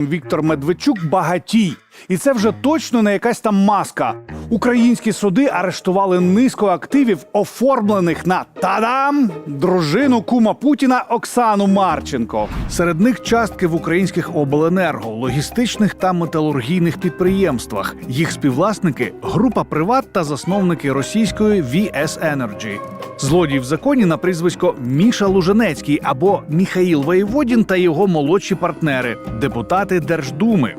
Віктор Медведчук багатій, і це вже точно не якась там маска. Українські суди арештували низку активів, оформлених на тадам дружину кума Путіна Оксану Марченко. Серед них частки в українських обленерго, логістичних та металургійних підприємствах. Їх співвласники група Приват та засновники російської VS Energy. Злодій в законі на прізвисько Міша Луженецький або Міхаїл Воєводін та його молодші партнери, депутати Держдуми.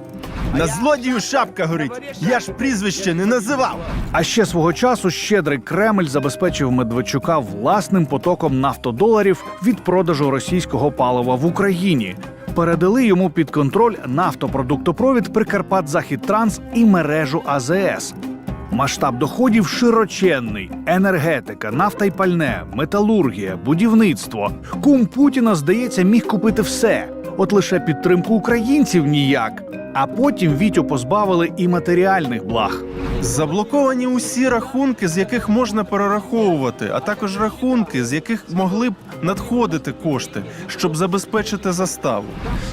На злодію шапка горить. Я ж прізвище не називав. А ще свого часу щедрий Кремль забезпечив Медведчука власним потоком нафтодоларів від продажу російського палива в Україні. Передали йому під контроль нафтопродуктопровід Прикарпат Західтранс і мережу АЗС. Масштаб доходів широченний: енергетика, нафта й пальне, металургія, будівництво. Кум Путіна, здається, міг купити все. От лише підтримку українців ніяк. А потім Вітю позбавили і матеріальних благ. Заблоковані усі рахунки, з яких можна перераховувати, а також рахунки, з яких могли б надходити кошти, щоб забезпечити заставу.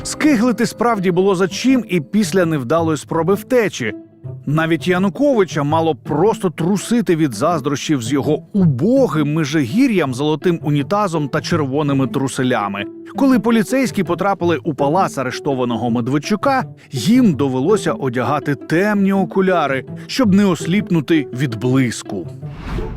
Скиглити справді було за чим і після невдалої спроби втечі. Навіть Януковича мало просто трусити від заздрощів з його убогим межигір'ям, золотим унітазом та червоними труселями. Коли поліцейські потрапили у палац арештованого Медведчука, їм довелося одягати темні окуляри, щоб не осліпнути від блиску.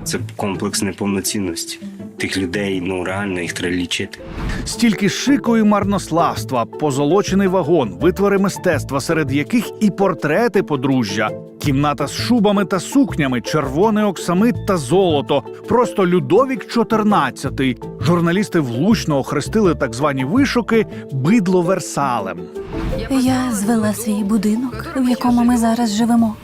Це комплекс неповноцінності. Тих людей ну реально їх треба лічити. Стільки шику і марнославства, позолочений вагон, витвори мистецтва, серед яких і портрети подружжя, кімната з шубами та сукнями, червоний оксамит та золото. Просто Людовік XIV. Журналісти влучно охрестили так звані вишуки бидло Версалем. Я звела свій будинок, в якому ми зараз живемо.